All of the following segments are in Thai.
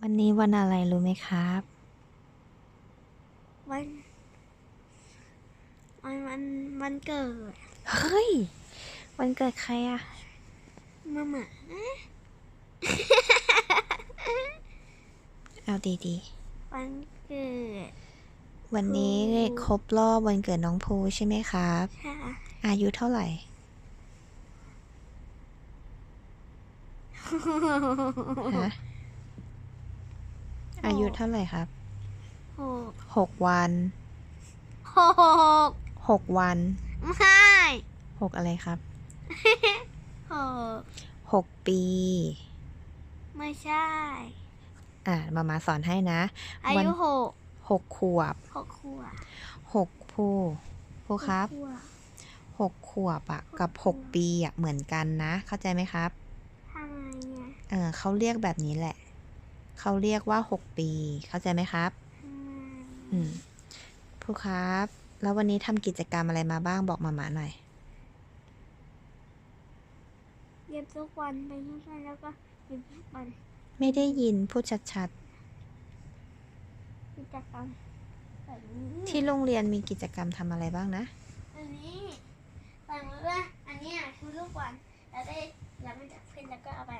วันนี้วันอะไรรู้ไหมครับ วันวันวันวันเกิด เฮ้ย วันเกิดใครอะมาม่าเอาดีวันเกิดๆวันนี้ครูครบรอบวันเกิดน้องภูใช่ไหมครับ ค่ะ อายุเท่าไหร่ ฮะ อายุเท่าไหร่ครับหกหกวันหกหกวัน ไม่หกอะไรครับหกหกปี ไม่ใช่ อ่ามามาสอนให้นะ อาวันยุหกหกขวบหกขวบหกภูภูครับหกขวบหกขวบอะกับหกปีอะเหมือนกันนะ เข้าใจไหมครับทำไมเนี่ยเออเขาเรียกแบบนี้แหละ เขาเรียกว่าหกปี เข้าใจไหมครับทำไมอืมผู้ครับ แล้ววันนี้ทำกิจกรรมอะไรมาบ้างบอกมามาหน่อย เย็บทุกวันไปทุกวันแล้วก็เย็บทุกวันไม่ได้ยินพูดชัดกิจกรรมแบบนี้ๆ ที่โรงเรียนมีกิจกรรมทำอะไรบ้างนะ อันนี้แต่เมื่ออันเนี้ยคือลูกบอลแล้วได้แล้วมันจากเพื่อนแล้วก็เอาไป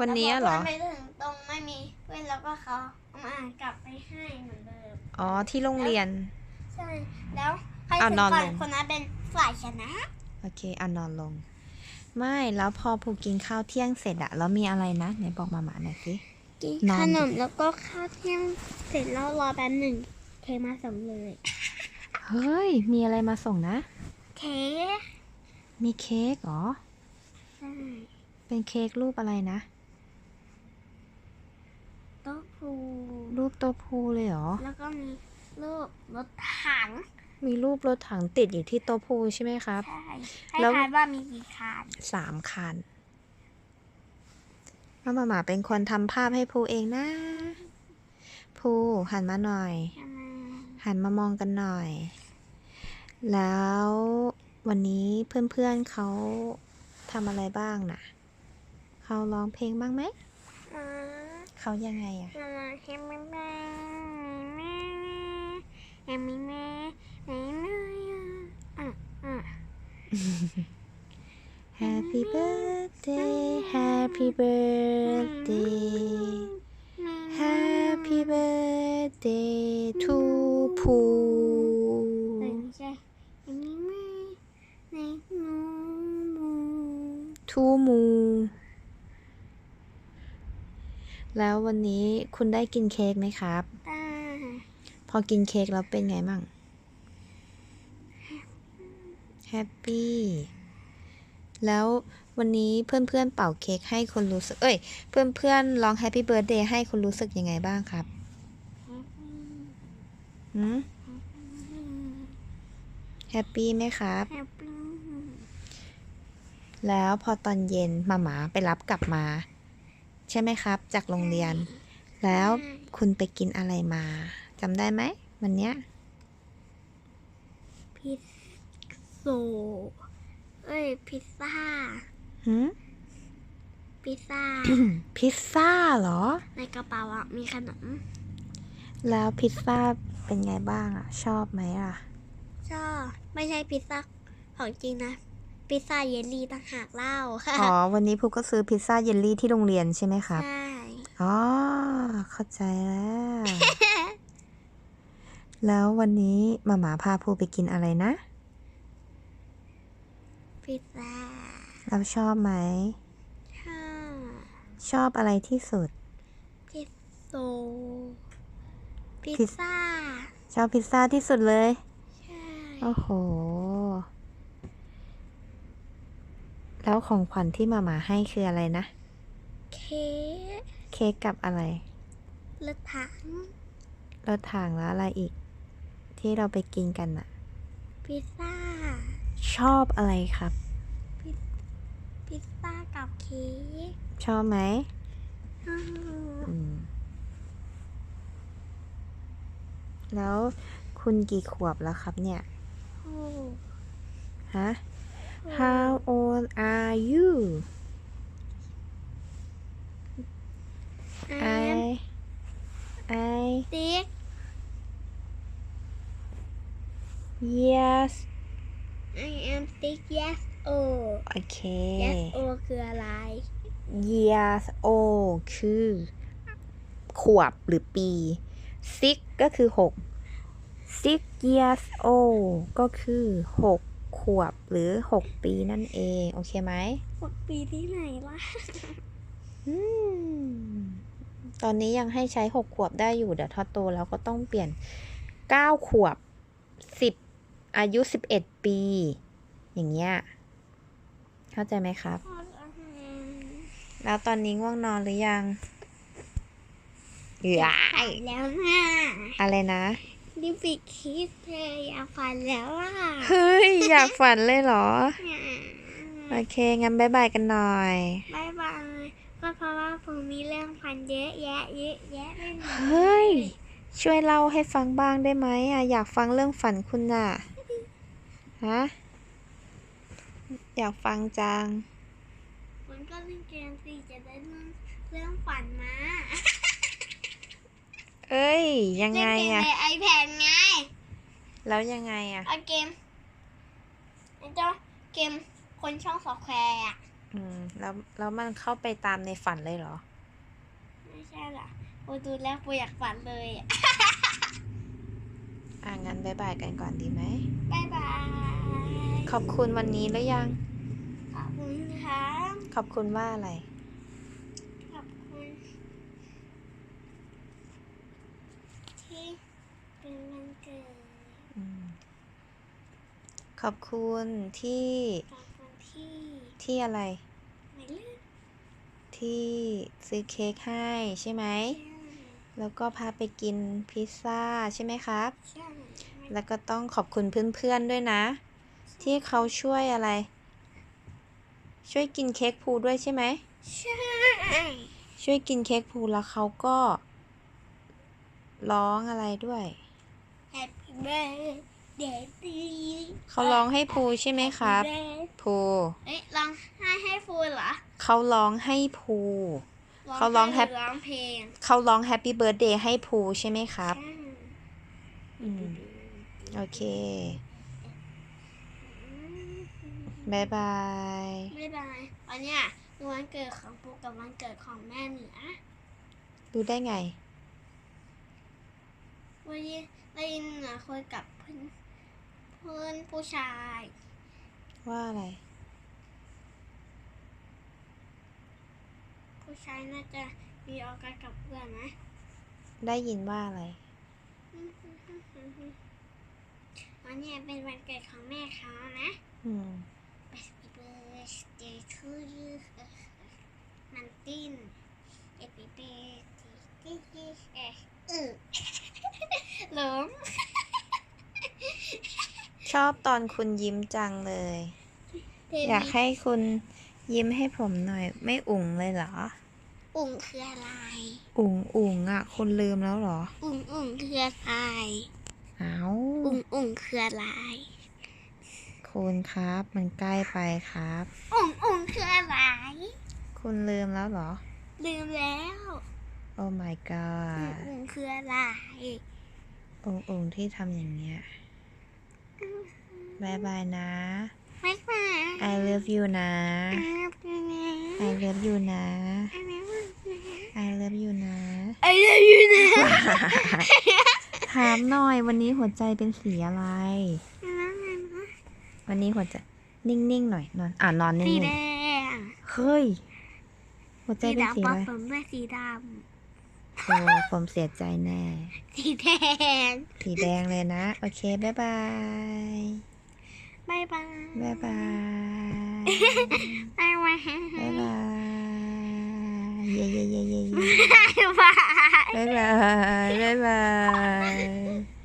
วันนี้เหรอแล้วพเพื่อนไปถึงตรงไม่มีเพื่อนแล้วก็เขาเอามากลับไปให้เหมือนเดิมอ๋อที่โรงเรียน ใช่ แล้วใครเอาถึงนอนก่อนลงคนนั้นเป็นฝ่ายชนะโอเคเอานอนลง ไม่แล้วพอภูกินข้าวเที่ยงเสร็จอะแล้วมีอะไรนะไหนบอกมามาหน่อยสิกินนอนขนมแล้วก็ข้าวเที่ยงเสร็จแล้วรอแป๊บหนึ่งเคกมาส่งเลย เฮ้ย มีอะไรมาส่งนะ เค้ก มีเค้กเหรอ ใช่ เป็นเค้กรูปอะไรนะ โต๊ะพูรูปตัวภูเลยเหรอ แล้วก็มีรูปรถถัง มีรูปรถถังติดอยู่ที่โต๊ะภูใช่ไหมครับ ใช่แล้ให้ว ทายว่ามีกี่คันสามคันแล้วมาหมาเป็นคนทำภาพให้ภูเองนะ ภูหันมาหน่อยใช่ไหมหันมามองกันหน่อย แล้ววันนี้เพื่อนๆเขาทำอะไรบ้างน่ะเขาร้องเพลงบ้างไหมอ่า เขายังไงอะมามาแฮมแม่แม่แม่แม่แม่แม่แม่ Happy birthday Happy birthday Happy birthday to ภูม่ใช่แฮมแม่แม่ในหนูหมู ทูมู แล้ววันนี้คุณได้กินเค้กไหมครับตาพอกินเค้กแล้วเป็นไงมั่งแฮปปี้ แล้ววันนี้เพื่อนๆเป่าเค้กให้คนรู้สึก เอ้ย เพื่อนๆร้องแฮปปี้เบิร์ดเดย์ให้คนรู้สึกยังไงบ้างครับหืมแฮปปี้ไหมครับ แฮปปี้ แล้วพอตอนเย็นมาหมาไปรับกลับมา ใช่ไหมครับ จากโรงเรียน แล้วคุณไปกินอะไรมาจำได้ไหมวันเนี้ยพิซโซเอ้ย พิซซ่าหืมพิซซ่า พิซซ่าเหรอ ในกระเป๋าอะมีขนม แล้วพิซซ่าเป็นไงบ้างอะชอบไหมอะ ชอบ ไม่ใช่พิซซ่าของจริงนะ พิซซ่าเยลลี่ต่างหากเล่าค่ะอ๋อ วันนี้พูก็ซื้อพิซซ่าเยลลี่ที่โรงเรียนใช่ไหมครับ ใช่ อ๋อ เข้าใจแล้ว แล้ววันนี้มาหมาพาพูไปกินอะไรนะ พิซซ่า เราชอบไหม ชอบ ชอบอะไรที่สุด พิซโซ พิพิซซซ่า ชอบพิซซ่าที่สุดเลย ใช่ โอ้โห แล้วของขวัญที่มาหมาให้คืออะไรนะ เค้กเค้กกับอะไรรถถังรถถังแล้วอะไรอีก ที่เราไปกินกันอะพิซซ่า ชอบอะไรครับ พิซซ่ากับเค้กชอบไหมอืมอืม แล้วคุณกี่ขวบแล้วครับเนี่ย โอ้ฮะ How old are you ไอ้ I ติ๊ก yes I am six years old โอเค yes old คืออะไร years old คือขวบหรือปี six ก็คือหก six years old ก็คือหกข วบหรือหกปีนั่นเอง โอเคไหมหกปีที่ไหนล่ะ อืมตอนนี้ยังให้ใช้หกขวบได้อยู่ เดี๋ยวถ้าโตแล้วก็ต้องเปลี่ยนเก้าขวบสิบอายุสิบเอ็ดปี อย่างเงี้ย เข้าใจไหมครับ แล้วตอนนี้ง่วงนอนหรือยังอยาฝันแล้วนะอะไรนะ ดิปิดคิดเธออยากฝันแล้วอะเฮ้ย อยากฝันเลยเหรอ โอเค งั้นบายบายกันหน่อยบายบายก็เพราะว่าผมมีเรื่องฝันเยอะแยะเยอะแยะไม่หมดเฮ้ย ช่วยเล่าให้ฟังบ้างได้ไหมอะ อยากฟังเรื่องฝันคุณน่ะ ฮะ อยากฟังจัง มันก็เล่นเกมสิจะได้เรื่องเรื่องฝันมา เอ้ ยยังไงเล่นเกมอะในไอแพดไง แล้วยังไงอะเอาเกมไอ้เจ้าเกมคนช่องสอแควร์อะอืม แล้วแล้วมันเข้าไปตามในฝันเลยเหรอ ไม่ใช่เหรอปูดูแล้วปูอยากฝันเลยอะอะงั้นบายบายกันก่อนดีไหมบายบาย ขอบคุณวันนี้หรือยัง ขอบคุณครับ ขอบคุณว่าอะไร ขอบคุณ ที่เป็นวันเกิด อืม ขอบคุณที่ขอบคุณที่ที่อะไร ไม่เลือกที่ซื้อเค้กให้ใช่ไหมใช่แล้วก็พาไปกินพิซซ่าใช่ไหมครับ ใช่ไม่แล้วก็ต้องขอบคุณเพื่อนๆด้วยนะ ที่เขาช่วยอะไร ช่วยกินเค้กพูด้วยใช่ไหม ใช่ช่วยกินเค้กพูแล้วเขาก็ ร้องอะไรด้วยแฮปปี้ เบิร์ดเดย์ดีเขาร้องให้พูใช่ไหมครับพูเอ้ยร้องไห้ให้ฟูเหรอเขาร้องให้พูเขาร้องไห้แฮปหร้องเพลงเขาร้องแฮปปี้เบิร์ดเดย์ให้พูใช่ไหมครับใช่อืมโอเคบายบายบ๊ายบายวันเนี้ยคือวันเกิดของปูกับวันเกิดของแม่เหนือรู้ได้ไงวันนี้ได้ยินเหนือคุยกับเพื่อนเพื่อนผู้ชาย ว่าอะไร ผู้ชายน่าจะมีโอกาสกับเพื่อนนะได้ยินว่าอะไร วันนี้เป็นวันเกิดของแม่เขานะ อืม Happy birthday to you มันติ้น Happy birthday to you เอ๊ะอือหลง ชอบตอนคุณยิ้มจังเลย อยากให้คุณยิ้มให้ผมหน่อย ไม่อุ่งเลยเหรอ อุ่งคืออะไร อุ่งอุ่งอะ คุณลืมแล้วเหรอ อุ่งอุ่งคืออะไรเอาอุ่งอุ่งคืออะไร คุณครับมันใกล้ไปครับ อุ่งอุ่งคืออะไร คุณลืมแล้วเหรอ ลืมแล้ว โอ้ my อุ่ง god อุ่งคืออะไร อุ่งอุ่งที่ทำอย่างเงี้ย บายบายนะไม่มา I love you นะอาบน้ I love you นะำอาบน้ำ I love you นะไอ้เลยอยู่นะ ถามหน่อยวันนี้หัวใจเป็นสีอะไรน้ำมันนะวันนี้หัวใจนิ่งๆหน่อยนอนอ่านอนนิ่สีงแดงๆเฮ้ย หัวใจสีเป็นสีดำผอะไรสมด้วยสีดโอ้ผมเสียใจแน่ำสีแดง สีแดงเลยนะ โอเค บ๊ายบาย บายบายบ๊ายบายบายบายบ๊